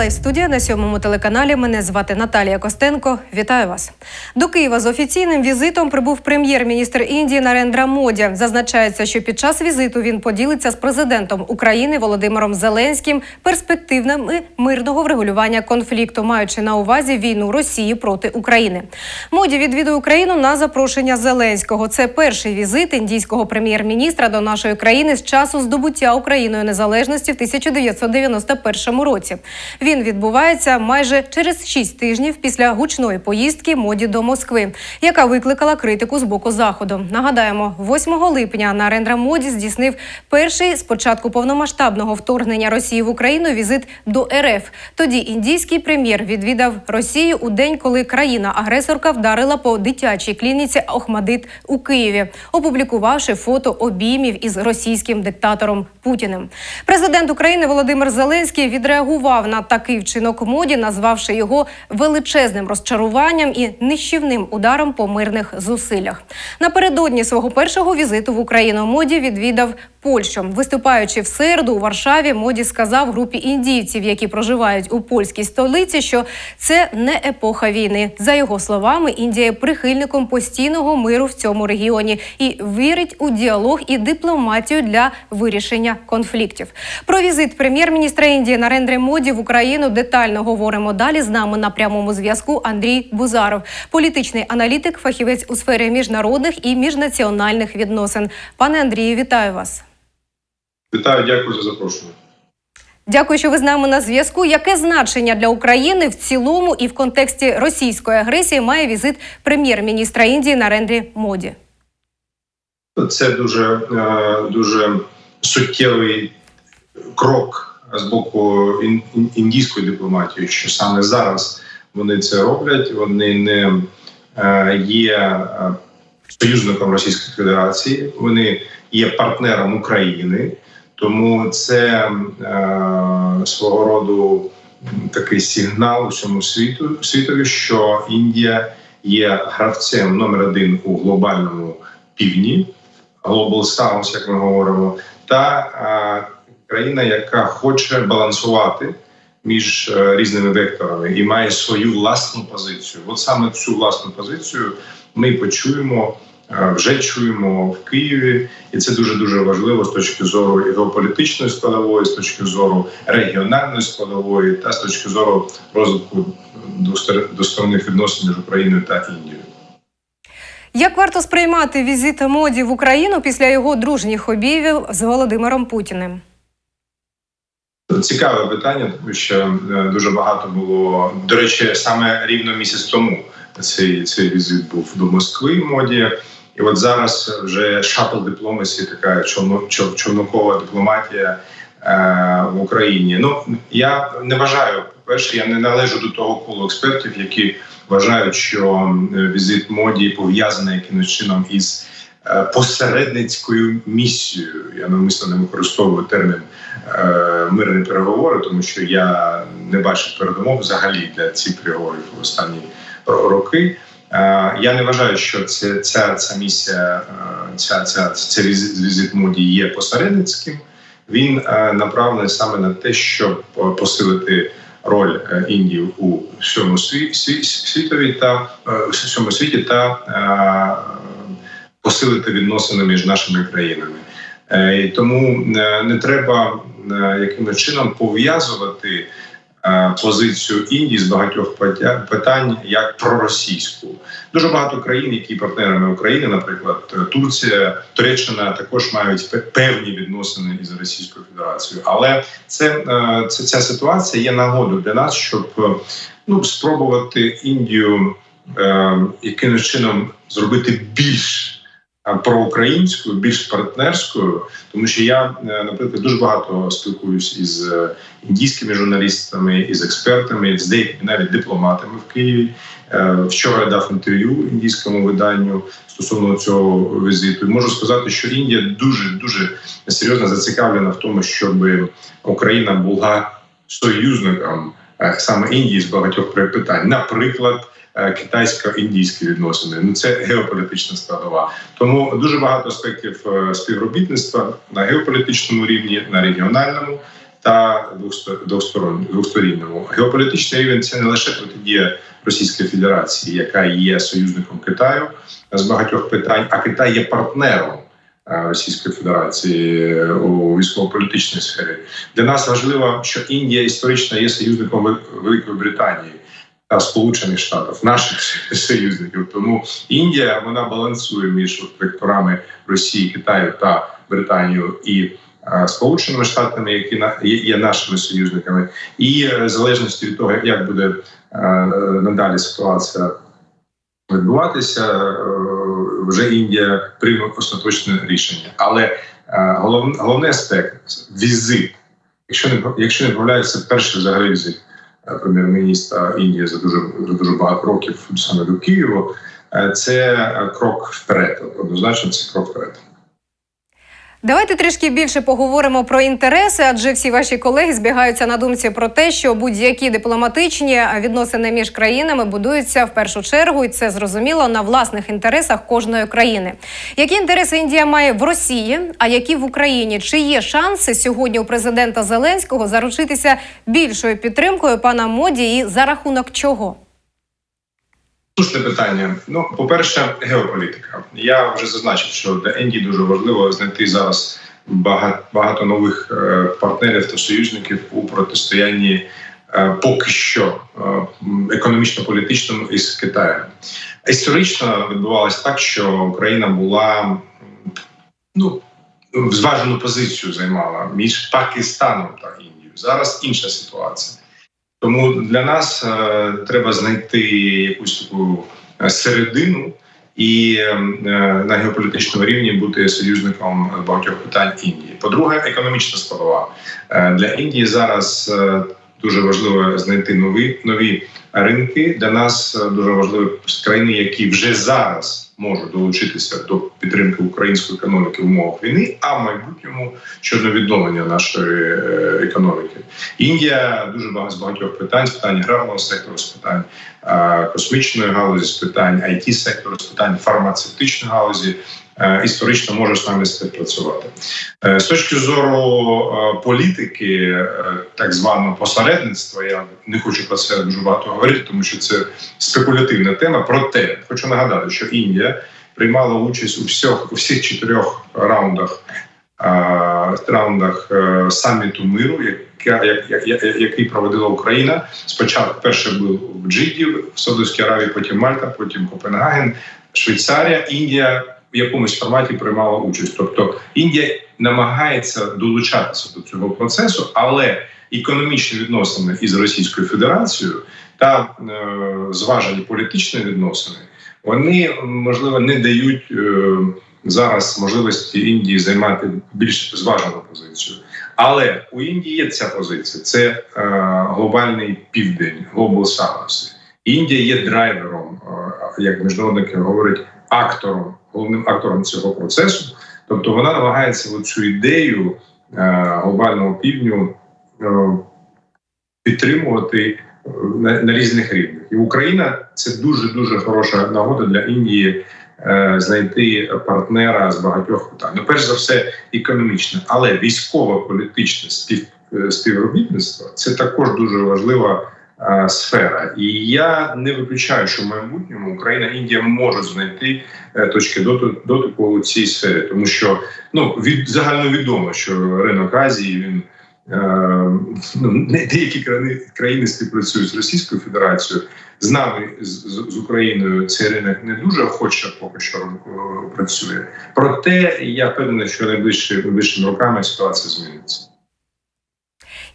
Це лайв студія на сьомому телеканалі. Мене звати Наталія Костенко. Вітаю вас. До Києва з офіційним візитом прибув прем'єр-міністр Індії Нарендра Моді. Зазначається, що під час візиту він поділиться з президентом України Володимиром Зеленським перспективами мирного врегулювання конфлікту, маючи на увазі війну Росії проти України. Моді відвідує Україну на запрошення Зеленського. Це перший візит індійського прем'єр-міністра до нашої країни з часу здобуття Україною незалежності в 1991 році. Він відбувається майже через шість тижнів після гучної поїздки моді до Москви, яка викликала критику з боку заходу. Нагадаємо, 8 липня Нарендра Моді здійснив перший з початку повномасштабного вторгнення Росії в Україну візит до РФ. Тоді індійський прем'єр відвідав Росію у день, коли країна-агресорка вдарила по дитячій клініці Охмадит у Києві, опублікувавши фото обіймів із російським диктатором Путіним. Президент України Володимир Зеленський відреагував на такий вчинок моді, назвавши його величезним розчаруванням і нищівним ударом по мирних зусиллях. Напередодні свого першого візиту в Україну моді відвідав Польщу. Виступаючи в середу у Варшаві, моді сказав групі індійців, які проживають у польській столиці, що це не епоха війни. За його словами, Індія прихильником постійного миру в цьому регіоні і вірить у діалог і дипломатію для вирішення конфліктів. Про візит прем'єр-міністра Індії Нарендри Моді в Україну детально говоримо далі. З нами на прямому зв'язку Андрій Бузаров, політичний аналітик, фахівець у сфері міжнародних і міжнаціональних відносин. Пане Андрію, вітаю вас. Вітаю, дякую за запрошення. Дякую, що ви з нами на зв'язку. Яке значення для України в цілому і в контексті російської агресії має візит прем'єр-міністра Індії Нарендрі Моді? Це дуже е, дуже суттєвий крок з боку ін- ін- індійської дипломатії, що саме зараз вони це роблять. Вони не е, є е, союзником Російської Федерації, вони є партнером України, тому це е, свого роду такий сигнал усьому світу світові, що Індія є гравцем номер один у глобальному півдні. Global South, як ми говоримо, та а, країна, яка хоче балансувати між е, різними векторами і має свою власну позицію. От саме цю власну позицію ми почуємо. Е, Вже чуємо в Києві, і це дуже дуже важливо з точки зору і геополітичної складової, з точки зору регіональної складової, та з точки зору розвитку двостор- двосторонніх відносин між Україною та Індією. Як варто сприймати візит моді в Україну після його дружніх обіймів з Володимиром Путіним? Цікаве питання, тому що е, дуже багато було. До речі, саме рівно місяць тому цей цей візит був до Москви моді. І от зараз вже шатл дипломасі, така човно, човнокова дипломатія е, в Україні. Ну я не вважаю, по-перше, я не належу до того колу експертів, які вважають, що візит моді пов'язаний якимось чином із е, посередницькою місією. Я навмисно не використовую термін е, мирні переговори, тому що я не бачив передумов взагалі для цих переговорів в останні роки. Е, Я не вважаю, що це ця, ця місія, е, ця, ця, візит, візит моді є посередницьким. Він е, направлений саме на те, щоб посилити роль Індії у всьому сві- сві- світові та всьому світі та посилити відносини між нашими країнами. І Тому не треба якимось чином пов'язувати позицію Індії з багатьох питань як проросійську. Дуже багато країн, які партнерами України, наприклад, е, Турція, Туреччина, також мають певні відносини із Російською Федерацією. Але це, е, це ця ситуація є нагодою для нас, щоб е, ну спробувати Індію е, якимось чином зробити більш е, проукраїнською, більш партнерською, тому що я, е, наприклад, дуже багато спілкуюсь із е, індійськими журналістами, із експертами, з деякими навіть дипломатами в Києві. Е, Вчора я дав інтерв'ю індійському виданню стосовно цього візиту. Можу сказати, що Індія дуже дуже серйозно зацікавлена в тому, щоб Україна була союзником саме Індії з багатьох питань, наприклад. Е, Китайсько-індійські відносини ну це геополітична складова. Тому дуже багато аспектів е, співробітництва на геополітичному рівні, на регіональному та двосторонньому. Геополітичний рівень це не лише протидія Російської Федерації, яка є союзником Китаю з багатьох питань, а Китай є партнером е, Російської Федерації у військово-політичній сфері. Для нас важливо, що Індія історично є союзником Великої Британії та Сполучених Штатів, наших союзників. Тому Індія вона балансує між векторами Росії, Китаю та Британію і Сполученими Штатами, які є, нашими союзниками, і е, залежності від того, як буде е, надалі ситуація відбуватися, е, вже Індія прийме остаточне рішення. Але е, голов, головний аспект візит. Якщо не якщо не помиляюся, перший взагалі візит прем'єр-міністра Індії за дуже за дуже багато років саме до Києва. е, Це е, крок вперед. Однозначно, це крок вперед. Давайте трішки більше поговоримо про інтереси, адже всі ваші колеги збігаються на думці про те, що будь-які дипломатичні відносини між країнами будуються в першу чергу, і це зрозуміло на власних інтересах кожної країни. Які інтереси Індія має в Росії, а які в Україні? Чи є шанси сьогодні у президента Зеленського заручитися більшою підтримкою пана моді і за рахунок чого? Слушне питання. Ну, по-перше, геополітика. Я вже зазначив, що для Індії дуже важливо знайти зараз багато, нових е, партнерів та союзників у протистоянні е, поки що е, економічно-політичному із Китаєм. Історично відбувалося так, що Україна була ну зважену позицію займала між Пакистаном та Індією. Зараз інша ситуація. Тому для нас е, треба знайти якусь таку е, середину і е, на геополітичному рівні бути союзником багатьох питань Індії. По-друге, економічна складова Е, для Індії зараз е, дуже важливо знайти нові нові ринки. Для нас е, дуже важливо країни, які вже зараз можуть долучитися до підтримки української економіки в умовах війни, а в майбутньому щодо відновлення нашої е, економіки. Індія дуже багато з багатьох питань, з питань аграрного сектору, з питань е, космічної галузі, з питань it сектору, з питань фармацевтичної галузі. е, Історично може з нами співпрацювати з точки зору політики, так званого посередництва. Я не хочу про це дуже багато говорити, тому що це спекулятивна тема. Проте хочу нагадати, що Індія приймала участь у всіх у всіх чотирьох раундах е, раундах е, саміту миру, як, як, як- який проводила Україна. Спочатку перший був в Джиді в Саудовській Аравії, потім Мальта, потім Копенгаген, Швейцарія, Індія в якомусь форматі приймала участь. Тобто Індія намагається долучатися до цього процесу, але економічні відносини із Російською Федерацією та е, зважені політичні відносини вони можливо не дають е, зараз можливості Індії займати більш зважену позицію. Але у Індії є ця позиція: це е, глобальний південь, Global South. Індія є драйвером, е, як міжнародники говорять, актором, головним актором цього процесу. Тобто вона намагається цю ідею е, глобального півдню е, підтримувати на, на різних рівнях. І Україна це дуже дуже хороша нагода для Індії е, знайти партнера з багатьох питань. Ну, перш за все, економічне, але військово-політичне спів, е, співробітництво це також дуже важлива е, сфера. І я не виключаю, що в майбутньому Україна Індія можуть знайти е, точки дотику у цій сфері, тому що ну від загальновідомо, що ринок Азії він. Е, ну, деякі країни, країни співпрацюють з Російською Федерацією. З нами з, з- Україною цей ринок не дуже охоче поки що е, працює. Проте я впевнений, що найближчими роками ситуація зміниться.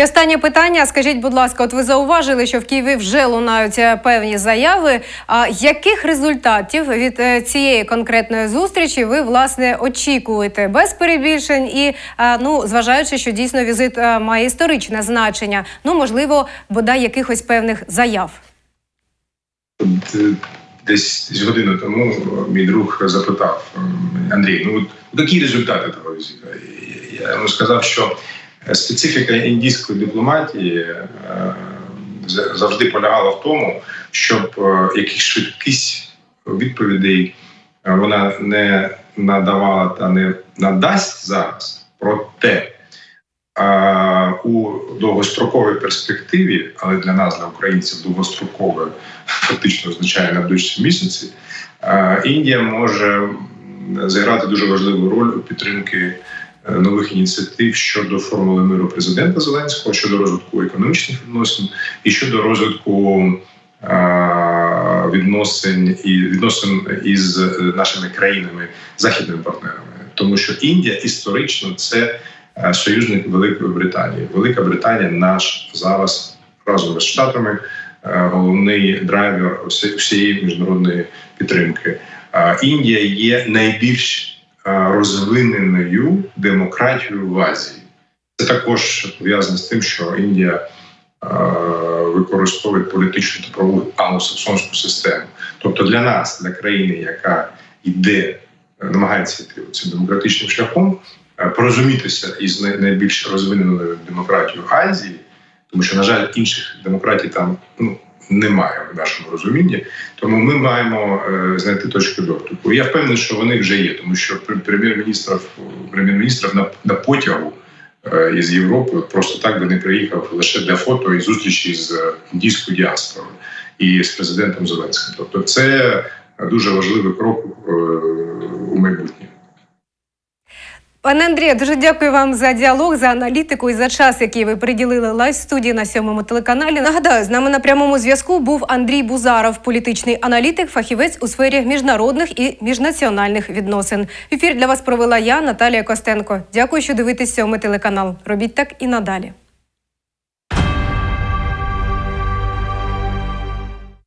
І останнє питання. Скажіть, будь ласка, от ви зауважили, що в Києві вже лунають е, певні заяви. А яких результатів від е, цієї конкретної зустрічі ви власне очікуєте без перебільшень і е, ну зважаючи, що дійсно візит має історичне значення? Ну можливо, бодай якихось певних заяв. Десь годину тому мій друг запитав Андрій, ну які результати того візиту? Я йому сказав, що специфіка індійської дипломатії е, завжди полягала в тому, щоб е, якісь швидкість відповідей е, вона не надавала та не надасть зараз. Проте у довгостроковій перспективі, але для нас, для українців, довгострокове фактично означає на найближчі місяці. Індія може зіграти дуже важливу роль у підтримки е, нових ініціатив щодо формули миру президента Зеленського, щодо розвитку економічних відносин і щодо розвитку а, відносин і відносин із е, нашими країнами, західними партнерами, тому що Індія історично це е, союзник Великої Британії. Велика Британія наш зараз разом із штатами е, головний драйвер всієї міжнародної підтримки. Е, Індія є найбільш е, розвиненою демократією в Азії. Це також пов'язано з тим, що Індія використовує політичну та правову англосаксонську систему. Тобто для нас, для країни, яка йде, намагається йти цим демократичним шляхом, порозумітися із найбільш розвиненою демократією Азії, тому що, на жаль, інших демократій там ну, немає в нашому розумінні. Тому ми маємо е, знайти точку дотику. Я впевнений, що вони вже є, тому що пр- прем'єр-міністрів прем'єр-міністрів на, на потягу е, із Європи просто так би не приїхав лише для фото і зустрічі з е, індійською діаспорою і з президентом Зеленським. Тобто, це дуже важливий крок у майбутнє. Пане Андрію, дуже дякую вам за діалог, за аналітику і за час, який ви приділили лайв студії на сьомому телеканалі. Нагадаю, з нами на прямому зв'язку був Андрій Бузаров, політичний аналітик, фахівець у сфері міжнародних і міжнаціональних відносин. Ефір для вас провела я, Наталія Костенко. Дякую, що дивитесь сьомий телеканал. Робіть так і надалі.